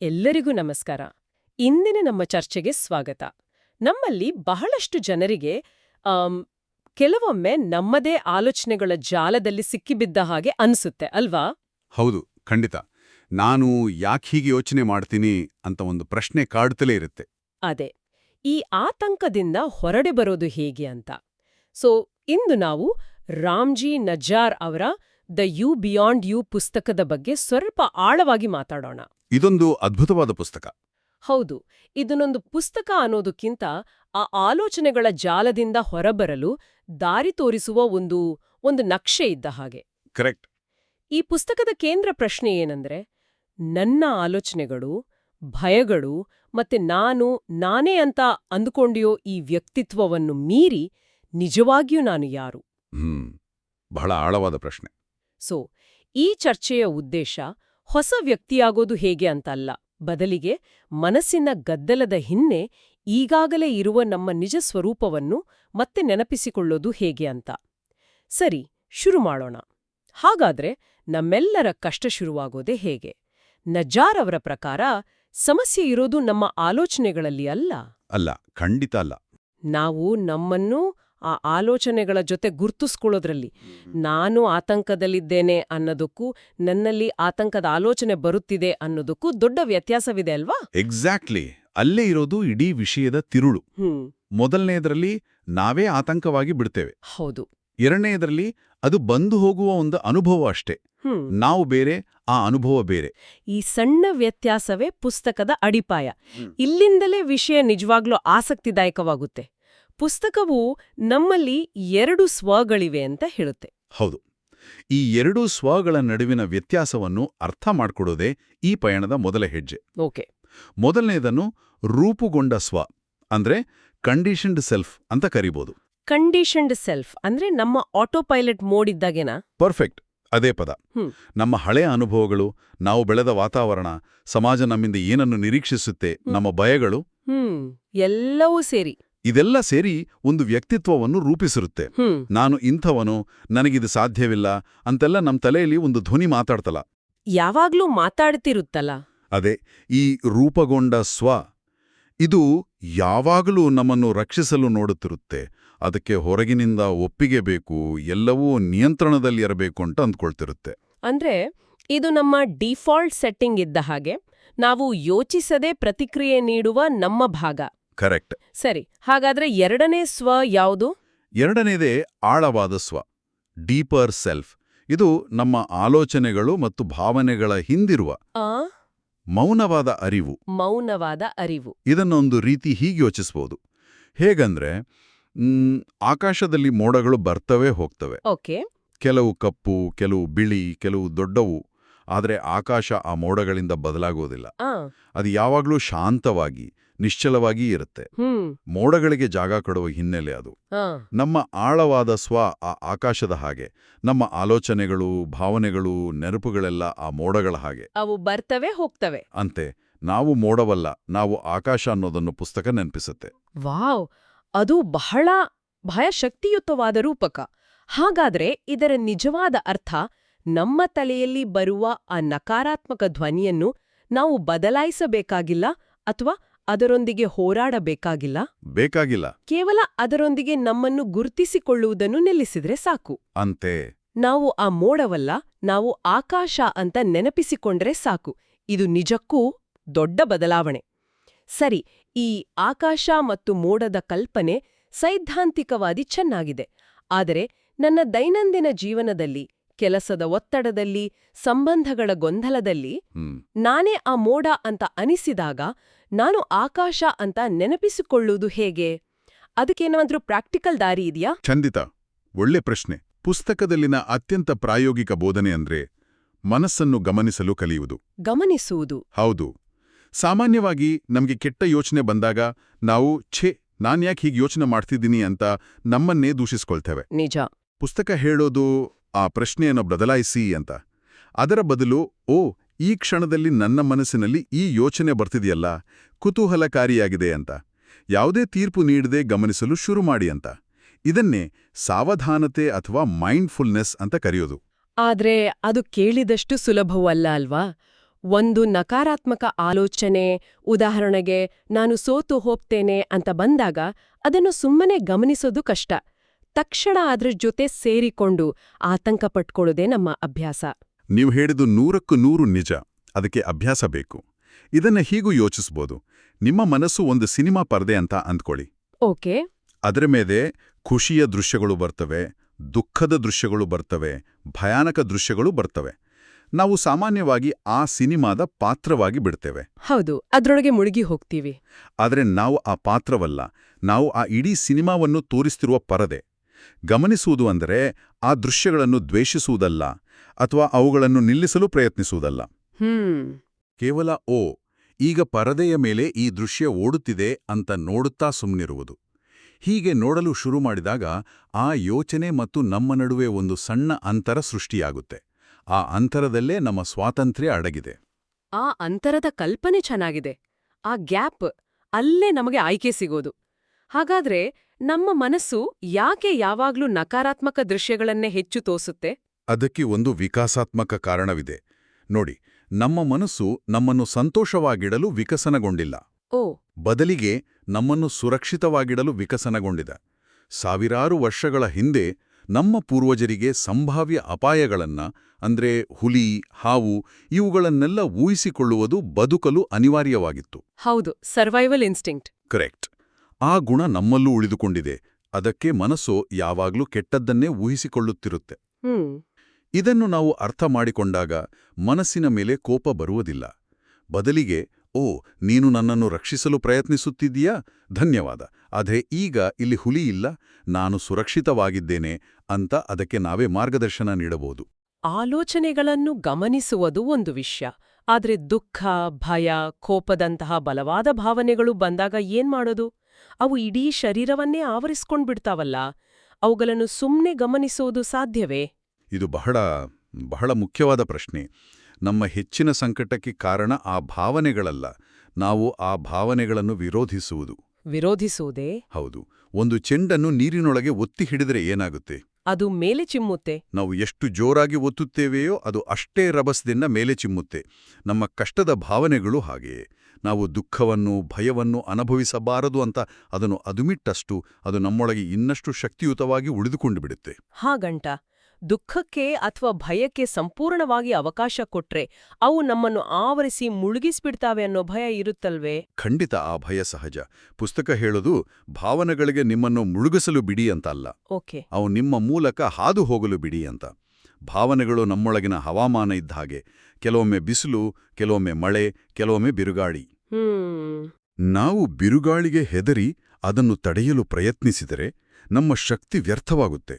ಎಲ್ಲರಿಗೂ ನಮಸ್ಕಾರ. ಇಂದಿನ ನಮ್ಮ ಚರ್ಚೆಗೆ ಸ್ವಾಗತ. ನಮ್ಮಲ್ಲಿ ಬಹಳಷ್ಟು ಜನರಿಗೆ ಕೆಲವೊಮ್ಮೆ ನಮ್ಮದೇ ಆಲೋಚನೆಗಳ ಜಾಲದಲ್ಲಿ ಸಿಕ್ಕಿಬಿದ್ದ ಹಾಗೆ ಅನ್ಸುತ್ತೆ ಅಲ್ವಾ? ಹೌದು ಖಂಡಿತ. ನಾನು ಯಾಕೆ ಹೀಗೆ ಯೋಚನೆ ಮಾಡ್ತೀನಿ ಅಂತ ಒಂದು ಪ್ರಶ್ನೆ ಕಾಡುತ್ತಲೇ ಇರುತ್ತೆ. ಅದೇ. ಈ ಆತಂಕದಿಂದ ಹೊರಡೆ ಬರೋದು ಹೇಗೆ ಅಂತ. ಸೊ ಇಂದು ನಾವು ರಾಮ್ಜಿ ನಜ್ಜಾರ್ ಅವರ ದ ಯು ಬಿಯಾಂಡ್ ಯು ಪುಸ್ತಕದ ಬಗ್ಗೆ ಸ್ವಲ್ಪ ಆಳವಾಗಿ ಮಾತಾಡೋಣ. ಇದೊಂದು ಅದ್ಭುತವಾದ ಪುಸ್ತಕ. ಹೌದು ಇದನ್ನೊಂದು ಪುಸ್ತಕ ಅನ್ನೋದಕ್ಕಿಂತ ಆ ಆಲೋಚನೆಗಳ ಜಾಲದಿಂದ ಹೊರಬರಲು ದಾರಿ ತೋರಿಸುವ ಒಂದು ಒಂದು ನಕ್ಷೆ ಇದ್ದ ಹಾಗೆ. ಕರೆಕ್ಟ್. ಈ ಪುಸ್ತಕದ ಕೇಂದ್ರ ಪ್ರಶ್ನೆ ಏನಂದ್ರೆ ನನ್ನ ಆಲೋಚನೆಗಳು ಭಯಗಳು ಮತ್ತೆ ನಾನು ನಾನೇ ಅಂತ ಅಂದುಕೊಂಡಿಯೋ ಈ ವ್ಯಕ್ತಿತ್ವವನ್ನು ಮೀರಿ ನಿಜವಾಗಿಯೂ ನಾನು ಯಾರು? ಹ್ಮ್ ಬಹಳ ಆಳವಾದ ಪ್ರಶ್ನೆ. ಸೊ ಈ ಚರ್ಚೆಯ ಉದ್ದೇಶ ಹೊಸ ವ್ಯಕ್ತಿಯಾಗೋದು ಹೇಗೆ ಅಂತಲ್ಲ. ಬದಲಿಗೆ ಮನಸ್ಸಿನ ಗದ್ದಲದ ಹಿನ್ನೆ ಈಗಾಗಲೇ ಇರುವ ನಮ್ಮ ನಿಜ ಸ್ವರೂಪವನ್ನು ಮತ್ತೆ ನೆನಪಿಸಿಕೊಳ್ಳೋದು ಹೇಗೆ ಅಂತ. ಸರಿ ಶುರು ಮಾಡೋಣ. ಹಾಗಾದ್ರೆ ನಮ್ಮೆಲ್ಲರ ಕಷ್ಟ ಶುರುವಾಗೋದೇ ಹೇಗೆ? ನಜಾರ್ ಅವರ ಪ್ರಕಾರ ಸಮಸ್ಯೆ ಇರೋದು ನಮ್ಮ ಆಲೋಚನೆಗಳಲ್ಲಿ ಅಲ್ಲ? ಅಲ್ಲ ಖಂಡಿತ ಅಲ್ಲ. ನಾವು ನಮ್ಮನ್ನು ಆ ಆಲೋಚನೆಗಳ ಜೊತೆ ಗುರ್ತಿಸ್ಕೊಳ್ಳೋದ್ರಲ್ಲಿ ನಾನು ಆತಂಕದಲ್ಲಿದ್ದೇನೆ ಅನ್ನೋದಕ್ಕೂ ನನ್ನಲ್ಲಿ ಆತಂಕದ ಆಲೋಚನೆ ಬರುತ್ತಿದೆ ಅನ್ನೋದಕ್ಕೂ ದೊಡ್ಡ ವ್ಯತ್ಯಾಸವಿದೆ ಅಲ್ವಾ? ಎಕ್ಸಾಕ್ಟ್ಲಿ ಅಲ್ಲೇ ಇರೋದು ಇಡೀ ವಿಷಯದ ತಿರುಳು. ಮೊದಲನೆಯದರಲ್ಲಿ ನಾವೇ ಆತಂಕವಾಗಿ ಬಿಡ್ತೇವೆ. ಹೌದು. ಎರಡನೆಯದರಲ್ಲಿ ಅದು ಬಂದು ಹೋಗುವ ಒಂದು ಅನುಭವ ಅಷ್ಟೇ. ನಾವು ಬೇರೆ ಆ ಅನುಭವ ಬೇರೆ. ಈ ಸಣ್ಣ ವ್ಯತ್ಯಾಸವೇ ಪುಸ್ತಕದ ಅಡಿಪಾಯ. ಇಲ್ಲಿಂದಲೇ ವಿಷಯ ನಿಜವಾಗ್ಲೂ ಆಸಕ್ತಿದಾಯಕವಾಗುತ್ತೆ. ಪುಸ್ತಕವು ನಮ್ಮಲ್ಲಿ ಎರಡು ಸ್ವಗಳಿವೆ ಅಂತ ಹೇಳುತ್ತೆ. ಹೌದು. ಈ ಎರಡೂ ಸ್ವಗಳ ನಡುವಿನ ವ್ಯತ್ಯಾಸವನ್ನು ಅರ್ಥ ಮಾಡಿಕೊಡೋದೇ ಈ ಪಯಣದ ಮೊದಲ ಹೆಜ್ಜೆ. ಓಕೆ. ಮೊದಲನೆಯದನ್ನು ರೂಪುಗೊಂಡ ಸ್ವ ಅಂದ್ರೆ ಕಂಡೀಷನ್ಡ್ ಸೆಲ್ಫ್ ಅಂತ ಕರಿಬೋದು. ಕಂಡೀಷನ್ಡ್ ಸೆಲ್ಫ್ ಅಂದ್ರೆ ನಮ್ಮ ಆಟೋ ಪೈಲಟ್ ಮೋಡ್ ಇದ್ದಾಗೇನಾ? ಪರ್ಫೆಕ್ಟ್. ಅದೇ ಪದ. ನಮ್ಮ ಹಳೆಯ ಅನುಭವಗಳು ನಾವು ಬೆಳೆದ ವಾತಾವರಣ ಸಮಾಜ ನಮ್ಮಿಂದ ಏನನ್ನು ನಿರೀಕ್ಷಿಸುತ್ತೆ ನಮ್ಮ ಭಯಗಳು. ಎಲ್ಲವೂ ಸೇರಿ. ಇದೆಲ್ಲ ಸೇರಿ ಒಂದು ವ್ಯಕ್ತಿತ್ವವನ್ನು ರೂಪಿಸಿರುತ್ತೆ. ನಾನು ಇಂಥವನು ನನಗಿದು ಸಾಧ್ಯವಿಲ್ಲ ಅಂತೆಲ್ಲ ನಮ್ಮ ತಲೆಯಲ್ಲಿ ಒಂದು ಧ್ವನಿ ಮಾತಾಡ್ತಲ್ಲ. ಯಾವಾಗ್ಲೂ ಮಾತಾಡ್ತಿರುತ್ತಲ್ಲ? ಅದೇ ಈ ರೂಪಗೊಂಡ ಸ್ವ ಇದು ಯಾವಾಗಲೂ ನಮ್ಮನ್ನು ರಕ್ಷಿಸಲು ನೋಡುತ್ತಿರುತ್ತೆ. ಅದಕ್ಕೆ ಹೊರಗಿನಿಂದ ಒಪ್ಪಿಗೆ ಬೇಕು ಎಲ್ಲವೂ ನಿಯಂತ್ರಣದಲ್ಲಿ ಇರಬೇಕು ಅಂತ ಅಂದ್ಕೊಳ್ತಿರುತ್ತೆ. ಅಂದ್ರೆ ಇದು ನಮ್ಮ ಡಿಫಾಲ್ಟ್ ಸೆಟ್ಟಿಂಗ್ ಇದ್ದ ಹಾಗೆ ನಾವು ಯೋಚಿಸದೆ ಪ್ರತಿಕ್ರಿಯೆ ನೀಡುವ ನಮ್ಮ ಭಾಗ. ಕರೆಕ್ಟ್ ಸರಿ ಹಾಗಾದ್ರೆ ಎರಡನೇ ಸ್ವ ಯಾವುದು? ಎರಡನೇದೇ ಆಳವಾದ ಸ್ವ ಡೀಪರ್ ಸೆಲ್ಫ್ ಇದು ನಮ್ಮ ಆಲೋಚನೆಗಳು ಮತ್ತು ಭಾವನೆಗಳ ಹಿಂದಿರುವ ಮೌನವಾದ ಅರಿವು. ಮೌನವಾದ ಅರಿವು. ಇದನ್ನೊಂದು ರೀತಿ ಹೀಗೆ ಯೋಚಿಸಬಹುದು ಹೇಗಂದ್ರೆ ಆಕಾಶದಲ್ಲಿ ಮೋಡಗಳು ಬರ್ತವೆ ಹೋಗ್ತವೆ. ಓಕೆ. ಕೆಲವು ಕಪ್ಪು ಕೆಲವು ಬಿಳಿ ಕೆಲವು ದೊಡ್ಡವು ಆದರೆ ಆಕಾಶ ಆ ಮೋಡಗಳಿಂದ ಬದಲಾಗೋದಿಲ್ಲ ಆ. ಅದು ಯಾವಾಗಲೂ ಶಾಂತವಾಗಿ ನಿಶ್ಚಲವಾಗಿ ಇರುತ್ತೆ. ಮೋಡಗಳಿಗೆ ಜಾಗ ಕೊಡುವ ಹಿನ್ನೆಲೆ ಅದು. ನಮ್ಮ ಆಳವಾದ ಸ್ವ ಆ ಆಕಾಶದ ಹಾಗೆ ನಮ್ಮ ಆಲೋಚನೆಗಳು ಭಾವನೆಗಳು ನೆನಪುಗಳೆಲ್ಲ ಆ ಮೋಡಗಳ ಹಾಗೆ. ಅವು ಬರ್ತವೆ ಹೋಗ್ತವೆ. ಅಂತೆ ನಾವು ಮೋಡವಲ್ಲ ನಾವು ಆಕಾಶ ಅನ್ನೋದನ್ನು ಪುಸ್ತಕ ನೆನಪಿಸುತ್ತೆ. ವಾವ್! ಅದು ಬಹಳ ಭಯ ಶಕ್ತಿಯುತವಾದ ರೂಪಕ. ಹಾಗಾದ್ರೆ ಇದರ ನಿಜವಾದ ಅರ್ಥ ನಮ್ಮ ತಲೆಯಲ್ಲಿ ಬರುವ ಆ ನಕಾರಾತ್ಮಕ ಧ್ವನಿಯನ್ನು ನಾವು ಬದಲಾಯಿಸಬೇಕಾಗಿಲ್ಲ ಅಥವಾ ಅದರೊಂದಿಗೆ ಹೋರಾಡಬೇಕಾಗಿಲ್ಲ? ಬೇಕಾಗಿಲ್ಲ. ಕೇವಲ ಅದರೊಂದಿಗೆ ನಮ್ಮನ್ನು ಗುರುತಿಸಿಕೊಳ್ಳುವುದನ್ನು ನಿಲ್ಲಿಸಿದ್ರೆ ಸಾಕು. ಅಂತೆ. ನಾವು ಆ ಮೋಡವಲ್ಲ ನಾವು ಆಕಾಶ ಅಂತ ನೆನಪಿಸಿಕೊಂಡ್ರೆ ಸಾಕು. ಇದು ನಿಜಕ್ಕೂ ದೊಡ್ಡ ಬದಲಾವಣೆ. ಸರಿ ಈ ಆಕಾಶ ಮತ್ತು ಮೋಡದ ಕಲ್ಪನೆ ಸೈದ್ಧಾಂತಿಕವಾದಿ ಚೆನ್ನಾಗಿದೆ. ಆದರೆ ನನ್ನ ದೈನಂದಿನ ಜೀವನದಲ್ಲಿ ಕೆಲಸದ ಒತ್ತಡದಲ್ಲಿ ಸಂಬಂಧಗಳ ಗೊಂದಲದಲ್ಲಿ ನಾನೇ ಆ ಮೋಡ ಅಂತ ಅನಿಸಿದಾಗ ನಾನು ಆಕಾಶ ಅಂತ ನೆನಪಿಸಿಕೊಳ್ಳುವುದು ಹೇಗೆ? ಅದಕ್ಕೇನಾದ್ರೂ ಪ್ರಾಕ್ಟಿಕಲ್ ದಾರಿ ಇದೆಯಾ? ಚಂದಿತ ಒಳ್ಳೆ ಪ್ರಶ್ನೆ. ಪುಸ್ತಕದಲ್ಲಿನ ಅತ್ಯಂತ ಪ್ರಾಯೋಗಿಕ ಬೋಧನೆ ಅಂದ್ರೆ ಮನಸ್ಸನ್ನು ಗಮನಿಸಲು ಕಲಿಯುವುದು. ಗಮನಿಸುವುದು. ಹೌದು. ಸಾಮಾನ್ಯವಾಗಿ ನಮಗೆ ಕೆಟ್ಟ ಯೋಚನೆ ಬಂದಾಗ ನಾವು ಛೇ ನಾನ್ಯಾಕೆ ಹೀಗೆ ಯೋಚನೆ ಮಾಡ್ತಿದ್ದೀನಿ ಅಂತ ನಮ್ಮನ್ನೇ ದೂಷಿಸ್ಕೊಳ್ತೇವೆ. ನಿಜ. ಪುಸ್ತಕ ಹೇಳೋದು ಆ ಪ್ರಶ್ನೆಯನ್ನು ಬದಲಾಯಿಸಿ ಅಂತ. ಅದರ ಬದಲು, ಓ, ಈ ಕ್ಷಣದಲ್ಲಿ ನನ್ನ ಮನಸ್ಸಿನಲ್ಲಿ ಈ ಯೋಚನೆ ಬರ್ತಿದೆಯಲ್ಲ, ಕುತೂಹಲಕಾರಿಯಾಗಿದೆ ಅಂತ. ಯಾವುದೇ ತೀರ್ಪು ನೀಡದೆ ಗಮನಿಸಲು ಶುರು ಮಾಡಿ ಅಂತ. ಇದನ್ನೇ ಸಾವಧಾನತೆ ಅಥವಾ ಮೈಂಡ್ಫುಲ್ನೆಸ್ ಅಂತ ಕರೆಯೋದು. ಆದ್ರೆ ಅದು ಕೇಳಿದಷ್ಟು ಸುಲಭವಲ್ಲ ಅಲ್ವಾ? ಒಂದು ನಕಾರಾತ್ಮಕ ಆಲೋಚನೆ, ಉದಾಹರಣೆಗೆ, ನಾನು ಸೋತು ಹೋಗ್ತೇನೆ ಅಂತ ಬಂದಾಗ ಅದನ್ನು ಸುಮ್ಮನೆ ಗಮನಿಸೋದು ಕಷ್ಟ. ತಕ್ಷಣ ಅದ್ರ ಜೊತೆ ಸೇರಿಕೊಂಡು ಆತಂಕ ಪಟ್ಕೊಳ್ಳೋದೇ ನಮ್ಮ ಅಭ್ಯಾಸ. ನೀವು ಹೇಳಿದು ನೂರಕ್ಕೂ ನೂರು ನಿಜ. ಅದಕ್ಕೆ ಅಭ್ಯಾಸ ಬೇಕು. ಇದನ್ನ ಹೀಗೂ ಯೋಚಿಸ್ಬೋದು. ನಿಮ್ಮ ಮನಸ್ಸು ಒಂದು ಸಿನಿಮಾ ಪರದೆ ಅಂತ ಅಂದ್ಕೊಳ್ಳಿ. ಓಕೆ. ಅದರ ಮೇಲೆ ಖುಷಿಯ ದೃಶ್ಯಗಳು ಬರ್ತವೆ ದುಃಖದ ದೃಶ್ಯಗಳು ಬರ್ತವೆ ಭಯಾನಕ ದೃಶ್ಯಗಳು ಬರ್ತವೆ. ನಾವು ಸಾಮಾನ್ಯವಾಗಿ ಆ ಸಿನಿಮಾದ ಪಾತ್ರವಾಗಿ ಬಿಡ್ತೇವೆ. ಹೌದು ಅದರೊಳಗೆ ಮುಳುಗಿ ಹೋಗ್ತೀವಿ. ಆದರೆ ನಾವು ಆ ಪಾತ್ರವಲ್ಲ. ನಾವು ಆ ಇಡೀ ಸಿನಿಮಾವನ್ನು ತೋರಿಸ್ತಿರುವ ಪರದೆ. ಗಮನಿಸುವುದು ಅಂದರೆ ಆ ದೃಶ್ಯಗಳನ್ನು ದ್ವೇಷಿಸುವುದಲ್ಲ ಅಥವಾ ಅವುಗಳನ್ನು ನಿಲ್ಲಿಸಲು ಪ್ರಯತ್ನಿಸುವುದಲ್ಲ. ಕೇವಲ ಓ ಈಗ ಪರದೆಯ ಮೇಲೆ ಈ ದೃಶ್ಯ ಓಡುತ್ತಿದೆ ಅಂತ ನೋಡುತ್ತಾ ಸುಮ್ಮನಿರುವುದು ಹೀಗೆ ನೋಡಲು ಶುರು ಮಾಡಿದಾಗ ಆ ಯೋಚನೆ ಮತ್ತು ನಮ್ಮ ನಡುವೆ ಒಂದು ಸಣ್ಣ ಅಂತರ ಸೃಷ್ಟಿಯಾಗುತ್ತೆ. ಆ ಅಂತರದಲ್ಲೇ ನಮ್ಮ ಸ್ವಾತಂತ್ರ್ಯ ಅಡಗಿದೆ. ಆ ಅಂತರದ ಕಲ್ಪನೆ ಚೆನ್ನಾಗಿದೆ. ಆ ಗ್ಯಾಪ್ ಅಲ್ಲೇ ನಮಗೆ ಆಯ್ಕೆ ಸಿಗೋದು. ಹಾಗಾದ್ರೆ ನಮ್ಮ ಮನಸ್ಸು ಯಾಕೆ ಯಾವಾಗ್ಲೂ ನಕಾರಾತ್ಮಕ ದೃಶ್ಯಗಳನ್ನೇ ಹೆಚ್ಚು ತೋಸುತ್ತೆ ಅದಕ್ಕೆ ಒಂದು ವಿಕಾಸಾತ್ಮಕ ಕಾರಣವಿದೆ. ನೋಡಿ ನಮ್ಮ ಮನಸ್ಸು ನಮ್ಮನ್ನು ಸಂತೋಷವಾಗಿಡಲು ವಿಕಸನಗೊಂಡಿಲ್ಲ. ಓ. ಬದಲಿಗೆ ನಮ್ಮನ್ನು ಸುರಕ್ಷಿತವಾಗಿಡಲು ವಿಕಸನಗೊಂಡಿದೆ. ಸಾವಿರಾರು ವರ್ಷಗಳ ಹಿಂದೆ ನಮ್ಮ ಪೂರ್ವಜರಿಗೆ ಸಂಭಾವ್ಯ ಅಪಾಯಗಳನ್ನ ಅಂದ್ರೆ ಹುಲಿ ಹಾವು ಇವುಗಳನ್ನೆಲ್ಲ ಊಹಿಸಿಕೊಳ್ಳುವುದು ಬದುಕಲು ಅನಿವಾರ್ಯವಾಗಿತ್ತು. ಹೌದು ಸರ್ವೈವಲ್ ಇನ್ಸ್ಟಿಂಕ್ಟ್ ಕರೆಕ್ಟ್ ಆ ಗುಣ ನಮ್ಮಲ್ಲೂ ಉಳಿದುಕೊಂಡಿದೆ. ಅದಕ್ಕೆ ಮನಸ್ಸು ಯಾವಾಗಲೂ ಕೆಟ್ಟದ್ದನ್ನೇ ಊಹಿಸಿಕೊಳ್ಳುತ್ತಿರುತ್ತೆ. ಇದನ್ನು ನಾವು ಅರ್ಥ ಮಾಡಿಕೊಂಡಾಗ ಮನಸ್ಸಿನ ಮೇಲೆ ಕೋಪ ಬರುವುದಿಲ್ಲ. ಬದಲಿಗೆ ಓ ನೀನು ನನ್ನನ್ನು ರಕ್ಷಿಸಲು ಪ್ರಯತ್ನಿಸುತ್ತಿದ್ದೀಯಾ? ಧನ್ಯವಾದ. ಆದರೆ ಈಗ ಇಲ್ಲಿ ಹುಲಿ ಇಲ್ಲ ನಾನು ಸುರಕ್ಷಿತವಾಗಿದ್ದೇನೆ ಅಂತ ಅದಕ್ಕೆ ನಾವೇ ಮಾರ್ಗದರ್ಶನ ನೀಡಬಹುದು. ಆಲೋಚನೆಗಳನ್ನು ಗಮನಿಸುವುದು ಒಂದು ವಿಷಯ. ಆದರೆ ದುಃಖ ಭಯ ಕೋಪದಂತಹ ಬಲವಾದ ಭಾವನೆಗಳು ಬಂದಾಗ ಏನ್ ಮಾಡೋದು? ಅವು ಇಡೀ ಶರೀರವನ್ನೇ ಆವರಿಸ್ಕೊಂಡ್ಬಿಡ್ತಾವಲ್ಲ. ಅವುಗಳನ್ನು ಸುಮ್ಮನೆ ಗಮನಿಸೋದು ಸಾಧ್ಯವೇ? ಇದು ಬಹಳ ಬಹಳ ಮುಖ್ಯವಾದ ಪ್ರಶ್ನೆ. ನಮ್ಮ ಹೆಚ್ಚಿನ ಸಂಕಟಕ್ಕೆ ಕಾರಣ ಆ ಭಾವನೆಗಳಲ್ಲ. ನಾವು ಆ ಭಾವನೆಗಳನ್ನು ವಿರೋಧಿಸುವುದು. ವಿರೋಧಿಸುವುದೇ? ಹೌದು. ಒಂದು ಚೆಂಡನ್ನು ನೀರಿನೊಳಗೆ ಒತ್ತಿ ಹಿಡಿದರೆ ಏನಾಗುತ್ತೆ? ಅದು ಮೇಲೆ ಚಿಮ್ಮುತ್ತೆ. ನಾವು ಎಷ್ಟು ಜೋರಾಗಿ ಒತ್ತುತ್ತೇವೆಯೋ ಅದು ಅಷ್ಟೇ ರಭಸದಿಂದ ಮೇಲೆ ಚಿಮ್ಮುತ್ತೆ. ನಮ್ಮ ಕಷ್ಟದ ಭಾವನೆಗಳು ಹಾಗೆಯೇ. ನಾವು ದುಃಖವನ್ನು ಭಯವನ್ನು ಅನುಭವಿಸಬಾರದು ಅಂತ ಅದನ್ನು ಅದುಮಿಟ್ಟಷ್ಟು ಅದು ನಮ್ಮೊಳಗೆ ಇನ್ನಷ್ಟು ಶಕ್ತಿಯುತವಾಗಿ ಉಳಿದುಕೊಂಡು ಬಿಡುತ್ತೆ. ಹಾಗಂಟ ದುಃಖಕ್ಕೆ ಅಥವಾ ಭಯಕ್ಕೆ ಸಂಪೂರ್ಣವಾಗಿ ಅವಕಾಶ ಕೊಟ್ರೆ ಅವು ನಮ್ಮನ್ನು ಆವರಿಸಿ ಮುಳುಗಿಸ್ಬಿಡ್ತಾವೆ ಅನ್ನೋ ಭಯ ಇರುತ್ತಲ್ವೇ? ಖಂಡಿತ ಆ ಭಯ ಸಹಜ. ಪುಸ್ತಕ ಹೇಳೋದು ಭಾವನೆಗಳಿಗೆ ನಿಮ್ಮನ್ನು ಮುಳುಗಿಸಲು ಬಿಡಿ ಅಂತ ಅಲ್ಲ ಓಕೆ. ಅವು ನಿಮ್ಮ ಮೂಲಕ ಹಾದು ಹೋಗಲು ಬಿಡಿ ಅಂತ. ಭಾವನೆಗಳು ನಮ್ಮೊಳಗಿನ ಹವಾಮಾನ ಇದ್ದ ಹಾಗೆ. ಕೆಲವೊಮ್ಮೆ ಬಿಸಿಲು ಕೆಲವೊಮ್ಮೆ ಮಳೆ ಕೆಲವೊಮ್ಮೆ ಬಿರುಗಾಳಿ. ನಾವು ಬಿರುಗಾಳಿಗೆ ಹೆದರಿ ಅದನ್ನು ತಡೆಯಲು ಪ್ರಯತ್ನಿಸಿದರೆ ನಮ್ಮ ಶಕ್ತಿ ವ್ಯರ್ಥವಾಗುತ್ತೆ.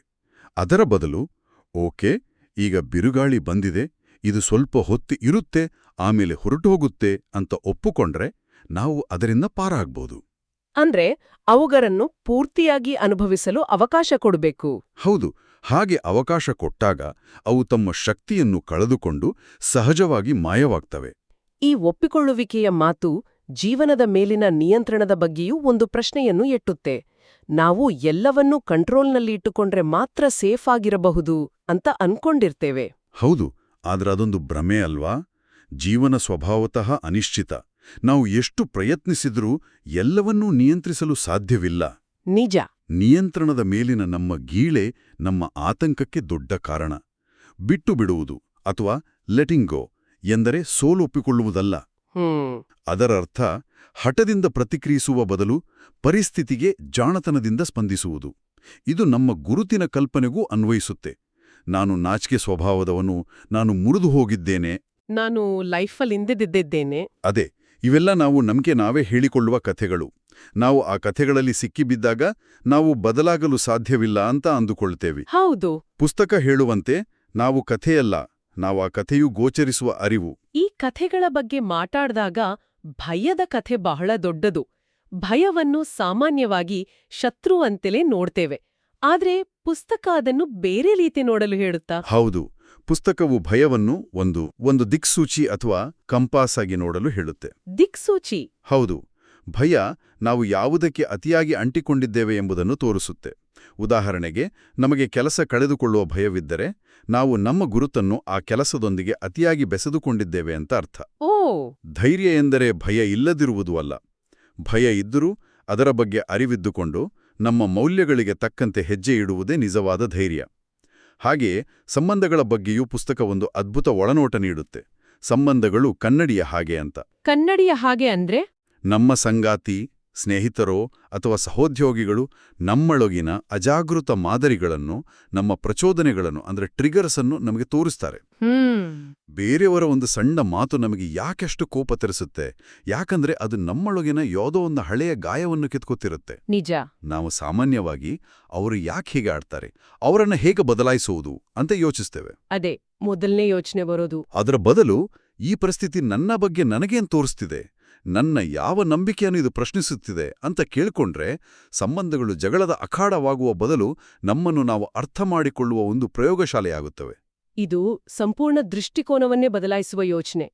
ಅದರ ಬದಲು ಓಕೆ ಈಗ ಬಿರುಗಾಳಿ ಬಂದಿದೆ ಇದು ಸ್ವಲ್ಪ ಹೊತ್ತು ಇರುತ್ತೆ ಆಮೇಲೆ ಹೊರಟು ಹೋಗುತ್ತೆ ಅಂತ ಒಪ್ಪುಕೊಂಡ್ರೆ ನಾವು ಅದರಿಂದ ಪಾರಾಗ್ಬೋದು. ಅಂದ್ರೆ ಅವುಗಳನ್ನು ಪೂರ್ತಿಯಾಗಿ ಅನುಭವಿಸಲು ಅವಕಾಶ ಕೊಡಬೇಕು. ಹೌದು ಹಾಗೆ ಅವಕಾಶ ಕೊಟ್ಟಾಗ ಅವು ತಮ್ಮ ಶಕ್ತಿಯನ್ನು ಕಳೆದುಕೊಂಡು ಸಹಜವಾಗಿ ಮಾಯವಾಗ್ತವೆ. ಈ ಒಪ್ಪಿಕೊಳ್ಳುವಿಕೆಯ ಮಾತು ಜೀವನದ ಮೇಲಿನ ನಿಯಂತ್ರಣದ ಬಗ್ಗೆಯೂ ಒಂದು ಪ್ರಶ್ನೆಯನ್ನು ಎಟ್ಟುತ್ತೆ. ನಾವು ಎಲ್ಲವನ್ನೂ ಕಂಟ್ರೋಲ್ನಲ್ಲಿ ಇಟ್ಟುಕೊಂಡ್ರೆ ಮಾತ್ರ ಸೇಫ್ ಆಗಿರಬಹುದು ಅಂತ ಅನ್ಕೊಂಡಿರ್ತೇವೆ. ಹೌದು ಆದ್ರೆ ಅದೊಂದು ಭ್ರಮೆ ಅಲ್ವಾ? ಜೀವನ ಸ್ವಭಾವತಃ ಅನಿಶ್ಚಿತ. ನಾವು ಎಷ್ಟು ಪ್ರಯತ್ನಿಸಿದ್ರೂ ಎಲ್ಲವನ್ನೂ ನಿಯಂತ್ರಿಸಲು ಸಾಧ್ಯವಿಲ್ಲ. ನಿಜ. ನಿಯಂತ್ರಣದ ಮೇಲಿನ ನಮ್ಮ ಗೀಳೆ ನಮ್ಮ ಆತಂಕಕ್ಕೆ ದೊಡ್ಡ ಕಾರಣ. ಬಿಟ್ಟು ಬಿಡುವುದು ಅಥವಾ ಲೆಟಿಂಗ್ ಗೋ ಎಂದರೆ ಸೋಲೊಪ್ಪಿಕೊಳ್ಳುವುದಲ್ಲ. ಅದರರ್ಥ ಹಠದಿಂದ ಪ್ರತಿಕ್ರಿಯಿಸುವ ಬದಲು ಪರಿಸ್ಥಿತಿಗೆ ಜಾಣತನದಿಂದ ಸ್ಪಂದಿಸುವುದು. ಇದು ನಮ್ಮ ಗುರುತಿನ ಕಲ್ಪನೆಗೂ ಅನ್ವಯಿಸುತ್ತೆ. ನಾನು ನಾಚಿಕೆ ಸ್ವಭಾವದವನು ನಾನು ಮುರಿದು ಹೋಗಿದ್ದೇನೆ. ನಾನು ಲೈಫಲ್ಲಿ ಹಿಂದೆದಿದ್ದೇನೆ. ಅದೇ ಇವೆಲ್ಲ ನಾವು ನಮಗೆ ನಾವೇ ಹೇಳಿಕೊಳ್ಳುವ ಕಥೆಗಳು. ನಾವು ಆ ಕಥೆಗಳಲ್ಲಿ ಸಿಕ್ಕಿಬಿದ್ದಾಗ ನಾವು ಬದಲಾಗಲು ಸಾಧ್ಯವಿಲ್ಲ ಅಂತ ಅಂದುಕೊಳ್ತೇವೆ. ಹೌದು. ಪುಸ್ತಕ ಹೇಳುವಂತೆ ನಾವು ಕಥೆಯಲ್ಲ ನಾವು ಆ ಕಥೆಯು ಗೋಚರಿಸುವ ಅರಿವು. ಈ ಕಥೆಗಳ ಬಗ್ಗೆ ಮಾತಾಡಿದಾಗ ಭಯದ ಕಥೆ ಬಹಳ ದೊಡ್ಡದು. ಭಯವನ್ನು ಸಾಮಾನ್ಯವಾಗಿ ಶತ್ರು ಅಂತಲೇ ನೋಡ್ತೇವೆ. ಆದ್ರೆ ಪುಸ್ತಕ ಅದನ್ನು ಬೇರೆ ರೀತಿ ನೋಡಲು ಹೇಳುತ್ತಾ? ಹೌದು. ಪುಸ್ತಕವು ಭಯವನ್ನು ಒಂದು ಒಂದು ದಿಕ್ಸೂಚಿ ಅಥವಾ ಕಂಪಾಸ್ ಆಗಿ ನೋಡಲು ಹೇಳುತ್ತೆ. ದಿಕ್ಸೂಚಿ. ಹೌದು ಭಯ ನಾವು ಯಾವುದಕ್ಕೆ ಅತಿಯಾಗಿ ಅಂಟಿಕೊಂಡಿದ್ದೇವೆ ಎಂಬುದನ್ನು ತೋರಿಸುತ್ತೆ. ಉದಾಹರಣೆಗೆ ನಮಗೆ ಕೆಲಸ ಕಳೆದುಕೊಳ್ಳುವ ಭಯವಿದ್ದರೆ ನಾವು ನಮ್ಮ ಗುರುತನ್ನು ಆ ಕೆಲಸದೊಂದಿಗೆ ಅತಿಯಾಗಿ ಬೆಸೆದುಕೊಂಡಿದ್ದೇವೆ ಅಂತ ಅರ್ಥ. ಓ! ಧೈರ್ಯ ಎಂದರೆ ಭಯ ಇಲ್ಲದಿರುವುದು ಅಲ್ಲ. ಭಯ ಇದ್ದರೂ ಅದರ ಬಗ್ಗೆ ಅರಿವಿದ್ದುಕೊಂಡು ನಮ್ಮ ಮೌಲ್ಯಗಳಿಗೆ ತಕ್ಕಂತೆ ಹೆಜ್ಜೆ ಇಡುವುದೇ ನಿಜವಾದ ಧೈರ್ಯ. ಹಾಗೆಯೇ ಸಂಬಂಧಗಳ ಬಗ್ಗೆಯೂ ಪುಸ್ತಕ ಒಂದು ಅದ್ಭುತ ಒಳನೋಟ ನೀಡುತ್ತೆ. ಸಂಬಂಧಗಳು ಕನ್ನಡಿಯ ಹಾಗೆ ಅಂತ. ಕನ್ನಡಿಯ ಹಾಗೆ ಅಂದ್ರೆ? ನಮ್ಮ ಸಂಗಾತಿ ಸ್ನೇಹಿತರೋ ಅಥವಾ ಸಹೋದ್ಯೋಗಿಗಳು ನಮ್ಮೊಳಗಿನ ಅಜಾಗೃತ ಮಾದರಿಗಳನ್ನು ನಮ್ಮ ಪ್ರಚೋದನೆಗಳನ್ನು ಅಂದರೆ ಟ್ರಿಗರ್ಸ್ ಅನ್ನು ನಮಗೆ ತೋರಿಸ್ತಾರೆ. ಬೇರೆಯವರ ಒಂದು ಸಣ್ಣ ಮಾತು ನಮಗೆ ಯಾಕೆಷ್ಟು ಕೋಪ ತರಿಸುತ್ತೆ? ಯಾಕಂದ್ರೆ ಅದು ನಮ್ಮೊಳಗಿನ ಯಾವುದೋ ಒಂದು ಹಳೆಯ ಗಾಯವನ್ನು ಕಿತ್ಕೊತಿರುತ್ತೆ ನಿಜ. ನಾವು ಸಾಮಾನ್ಯವಾಗಿ ಅವರು ಯಾಕೆ ಹೀಗೆ ಆಡ್ತಾರೆ? ಅವರನ್ನು ಹೇಗೆ ಬದಲಾಯಿಸುವುದು ಅಂತ ಯೋಚಿಸ್ತೇವೆ. ಅದೇ ಮೊದಲನೇ ಯೋಚನೆ ಬರೋದು. ಅದರ ಬದಲು ಈ ಪರಿಸ್ಥಿತಿ ನನ್ನ ಬಗ್ಗೆ ನನಗೇನ್ ತೋರಿಸ್ತಿದೆ? ನನ್ನ ಯಾವ ನಂಬಿಕೆಯನ್ನು ಇದು ಪ್ರಶ್ನಿಸುತ್ತಿದೆ ಅಂತ ಕೇಳಿಕೊಂಡ್ರೆ ಸಂಬಂಧಗಳು ಜಗಳದ ಅಖಾಡವಾಗುವ ಬದಲು ನಮ್ಮನ್ನು ನಾವು ಅರ್ಥ ಮಾಡಿಕೊಳ್ಳುವ ಒಂದು ಪ್ರಯೋಗಶಾಲೆಯಾಗುತ್ತವೆ. ಇದು ಸಂಪೂರ್ಣ ದೃಷ್ಟಿಕೋನವನ್ನೇ ಬದಲಾಯಿಸುವ ಯೋಚನೆ.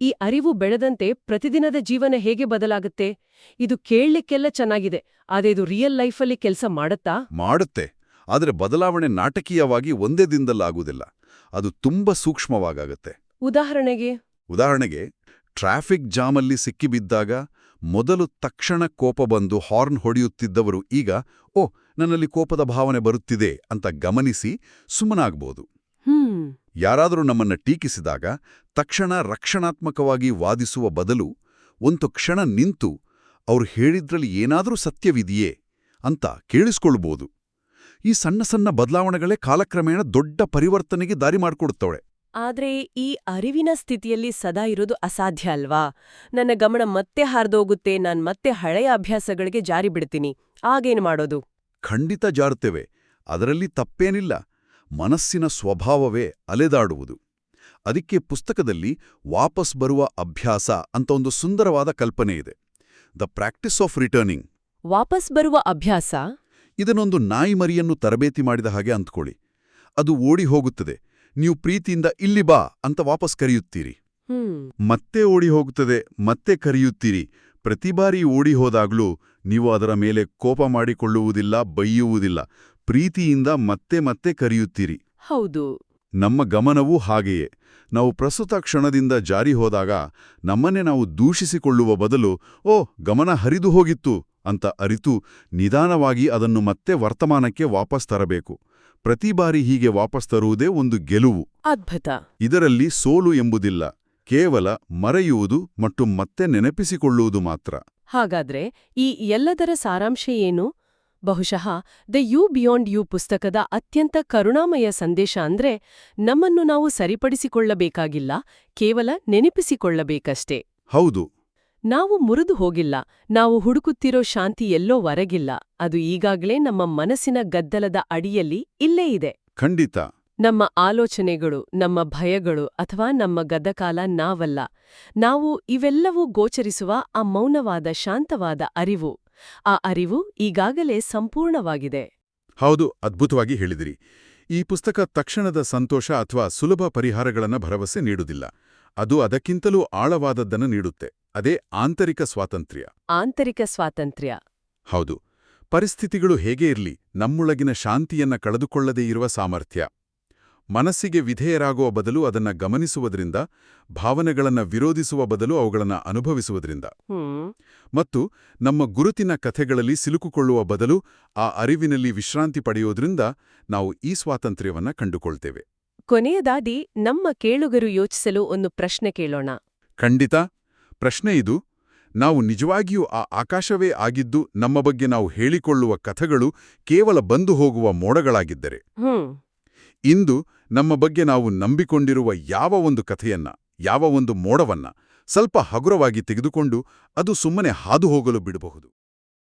ಈ ಅರಿವು ಬೆಳೆದಂತೆ ಪ್ರತಿದಿನದ ಜೀವನ ಹೇಗೆ ಬದಲಾಗುತ್ತೆ? ಇದು ಕೇಳಲಿಕ್ಕೆಲ್ಲ ಚೆನ್ನಾಗಿದೆ ಆದರೆ ಇದು ರಿಯಲ್ ಲೈಫಲ್ಲಿ ಕೆಲಸ ಮಾಡುತ್ತಾ? ಮಾಡುತ್ತೆ ಆದರೆ ಬದಲಾವಣೆ ನಾಟಕೀಯವಾಗಿ ಒಂದೇ ದಿನದಲ್ಲಾಗುವುದಿಲ್ಲ. ಅದು ತುಂಬ ಸೂಕ್ಷ್ಮವಾಗುತ್ತೆ. ಉದಾಹರಣೆಗೆ? ಉದಾಹರಣೆಗೆ ಟ್ರಾಫಿಕ್ ಜಾಮಲ್ಲಿ ಸಿಕ್ಕಿಬಿದ್ದಾಗ ಮೊದಲು ತಕ್ಷಣ ಕೋಪ ಬಂದು ಹಾರ್ನ್ ಹೊಡೆಯುತ್ತಿದ್ದವರು ಈಗ ಓ ನನ್ನಲ್ಲಿ ಕೋಪದ ಭಾವನೆ ಬರುತ್ತಿದೆ ಅಂತ ಗಮನಿಸಿ ಸುಮ್ಮನಾಗ್ಬೋದು. ಯಾರಾದರೂ ನಮ್ಮನ್ನ ಟೀಕಿಸಿದಾಗ ತಕ್ಷಣ ರಕ್ಷಣಾತ್ಮಕವಾಗಿ ವಾದಿಸುವ ಬದಲು ಒಂದು ಕ್ಷಣ ನಿಂತು ಅವ್ರು ಹೇಳಿದ್ರಲ್ಲಿ ಏನಾದರೂ ಸತ್ಯವಿದೆಯೇ ಅಂತ ಕೇಳಿಸ್ಕೊಳ್ಬೋದು. ಈ ಸಣ್ಣ ಸಣ್ಣ ಬದಲಾವಣೆಗಳೇ ಕಾಲಕ್ರಮೇಣ ದೊಡ್ಡ ಪರಿವರ್ತನೆಗೆ ದಾರಿ ಮಾಡಿಕೊಡುತ್ತವೆ. ಆದ್ರೆ ಈ ಅರಿವಿನ ಸ್ಥಿತಿಯಲ್ಲಿ ಸದಾ ಇರೋದು ಅಸಾಧ್ಯ ಅಲ್ವಾ? ನನ್ನ ಗಮನ ಮತ್ತೆ ಹಾರ್ದೋಗುತ್ತೆ ನಾನ್ ಮತ್ತೆ ಹಳೆಯ ಅಭ್ಯಾಸಗಳಿಗೆ ಜಾರಿ ಬಿಡ್ತೀನಿ. ಆಗೇನು ಮಾಡೋದು? ಖಂಡಿತ ಜಾರುತ್ತೇವೆ. ಅದರಲ್ಲಿ ತಪ್ಪೇನಿಲ್ಲ. ಮನಸ್ಸಿನ ಸ್ವಭಾವವೇ ಅಲೆದಾಡುವುದು. ಅದಕ್ಕೆ ಪುಸ್ತಕದಲ್ಲಿ ವಾಪಸ್ ಬರುವ ಅಭ್ಯಾಸ ಅಂತ ಒಂದು ಸುಂದರವಾದ ಕಲ್ಪನೆ ಇದೆ. The practice of returning. ವಾಪಸ್ ಬರುವ ಅಭ್ಯಾಸ? ಇದನ್ನೊಂದು ನಾಯಿ ಮರಿಯನ್ನು ತರಬೇತಿ ಮಾಡಿದ ಹಾಗೆ ಅಂದ್ಕೊಳ್ಳಿ ಅದು ಓಡಿ ಹೋಗುತ್ತದೆ. ನೀವು ಪ್ರೀತಿಯಿಂದ ಇಲ್ಲಿ ಬಾ ಅಂತ ವಾಪಸ್ ಕರೆಯುತ್ತೀರಿ. ಮತ್ತೆ ಓಡಿ ಹೋಗುತ್ತದೆ ಮತ್ತೆ ಕರೆಯುತ್ತೀರಿ. ಪ್ರತಿ ಬಾರಿ ಓಡಿ ಹೋದಾಗಲೂ ನೀವು ಅದರ ಮೇಲೆ ಕೋಪ ಮಾಡಿಕೊಳ್ಳುವುದಿಲ್ಲ ಬೈಯುವುದಿಲ್ಲ. ಪ್ರೀತಿಯಿಂದ ಮತ್ತೆ ಮತ್ತೆ ಕರೆಯುತ್ತೀರಿ. ಹೌದು. ನಮ್ಮ ಗಮನವೂ ಹಾಗೆಯೇ. ನಾವು ಪ್ರಸ್ತುತ ಕ್ಷಣದಿಂದ ಜಾರಿ ಹೋದಾಗ ನಮ್ಮನ್ನೇ ನಾವು ದೂಷಿಸಿಕೊಳ್ಳುವ ಬದಲು ಓ ಗಮನ ಹರಿದು ಹೋಗಿತ್ತು ಅಂತ ಅರಿತು ನಿಧಾನವಾಗಿ ಅದನ್ನು ಮತ್ತೆ ವರ್ತಮಾನಕ್ಕೆ ವಾಪಸ್ ತರಬೇಕು. ಪ್ರತಿ ಬಾರಿ ಹೀಗೆ ವಾಪಸ್ ತರುವುದೇ ಒಂದು ಗೆಲುವು. ಅದ್ಭುತ. ಇದರಲ್ಲಿ ಸೋಲು ಎಂಬುದಿಲ್ಲ ಕೇವಲ ಮರೆಯುವುದು ಮತ್ತು ಮತ್ತೆ ನೆನಪಿಸಿಕೊಳ್ಳುವುದು ಮಾತ್ರ. ಹಾಗಾದ್ರೆ ಈ ಎಲ್ಲದರ ಸಾರಾಂಶ ಏನು? ಬಹುಶಃ ದ ಯು ಬಿಯಾಂಡ್ ಯು ಪುಸ್ತಕದ ಅತ್ಯಂತ ಕರುಣಾಮಯ ಸಂದೇಶ ಅಂದ್ರೆ ನಮ್ಮನ್ನು ನಾವು ಸರಿಪಡಿಸಿಕೊಳ್ಳಬೇಕಾಗಿಲ್ಲ ಕೇವಲ ನೆನಪಿಸಿಕೊಳ್ಳಬೇಕಷ್ಟೇ. ಹೌದು. ನಾವು ಮುರಿದು ಹೋಗಿಲ್ಲ. ನಾವು ಹುಡುಕುತ್ತಿರೋ ಶಾಂತಿ ಎಲ್ಲೋ ವರಗಿಲ್ಲ. ಅದು ಈಗಾಗಲೇ ನಮ್ಮ ಮನಸ್ಸಿನ ಗದ್ದಲದ ಅಡಿಯಲ್ಲಿ ಇಲ್ಲೇ ಇದೆ. ಖಂಡಿತ. ನಮ್ಮ ಆಲೋಚನೆಗಳು ನಮ್ಮ ಭಯಗಳು ಅಥವಾ ನಮ್ಮ ಗದ್ದಕಾಲ ನಾವಲ್ಲ. ನಾವು ಇವೆಲ್ಲವೂ ಗೋಚರಿಸುವ ಆ ಮೌನವಾದ ಶಾಂತವಾದ ಅರಿವು. ಆ ಅರಿವು ಈಗಾಗಲೇ ಸಂಪೂರ್ಣವಾಗಿದೆ. ಹೌದು ಅದ್ಭುತವಾಗಿ ಹೇಳಿದಿರಿ. ಈ ಪುಸ್ತಕ ತಕ್ಷಣದ ಸಂತೋಷ ಅಥವಾ ಸುಲಭ ಪರಿಹಾರಗಳನ್ನು ಭರವಸೆ ನೀಡುವುದಿಲ್ಲ. ಅದು ಅದಕ್ಕಿಂತಲೂ ಆಳವಾದದ್ದನ್ನು ನೀಡುತ್ತೆ. ಅದೇ ಆಂತರಿಕ ಸ್ವಾತಂತ್ರ್ಯ. ಆಂತರಿಕ ಸ್ವಾತಂತ್ರ್ಯ. ಹೌದು. ಪರಿಸ್ಥಿತಿಗಳು ಹೇಗೆ ಇರಲಿ ನಮ್ಮೊಳಗಿನ ಶಾಂತಿಯನ್ನ ಕಳೆದುಕೊಳ್ಳದೇ ಇರುವ ಸಾಮರ್ಥ್ಯ. ಮನಸ್ಸಿಗೆ ವಿಧೇಯರಾಗುವ ಬದಲು ಅದನ್ನ ಗಮನಿಸುವುದರಿಂದ ಭಾವನೆಗಳನ್ನ ವಿರೋಧಿಸುವ ಬದಲು ಅವುಗಳನ್ನ ಅನುಭವಿಸುವುದರಿಂದ. ಮತ್ತು ನಮ್ಮ ಗುರುತಿನ ಕಥೆಗಳಲ್ಲಿ ಸಿಲುಕುಕೊಳ್ಳುವ ಬದಲು ಆ ಅರಿವಿನಲ್ಲಿ ವಿಶ್ರಾಂತಿ ಪಡೆಯೋದ್ರಿಂದ ನಾವು ಈ ಸ್ವಾತಂತ್ರ್ಯವನ್ನ ಕಂಡುಕೊಳ್ತೇವೆ. ಕೊನೆಯದಾದಿ ನಮ್ಮ ಕೇಳುಗರು ಯೋಚಿಸಲು ಒಂದು ಪ್ರಶ್ನೆ ಕೇಳೋಣ. ಖಂಡಿತ. ಪ್ರಶ್ನೆ ಇದು. ನಾವು ನಿಜವಾಗಿಯೂ ಆ ಆಕಾಶವೇ ಆಗಿದ್ದು ನಮ್ಮ ಬಗ್ಗೆ ನಾವು ಹೇಳಿಕೊಳ್ಳುವ ಕಥೆಗಳು ಕೇವಲ ಬಂದು ಹೋಗುವ ಮೋಡಗಳಾಗಿದ್ದರೆ. ಇಂದು ನಮ್ಮ ಬಗ್ಗೆ ನಾವು ನಂಬಿಕೊಂಡಿರುವ ಯಾವ ಒಂದು ಕಥೆಯನ್ನ ಯಾವ ಒಂದು ಮೋಡವನ್ನ ಸ್ವಲ್ಪ ಹಗುರವಾಗಿ ತೆಗೆದುಕೊಂಡು ಅದು ಸುಮ್ಮನೆ ಹಾದು ಹೋಗಲು ಬಿಡಬಹುದು.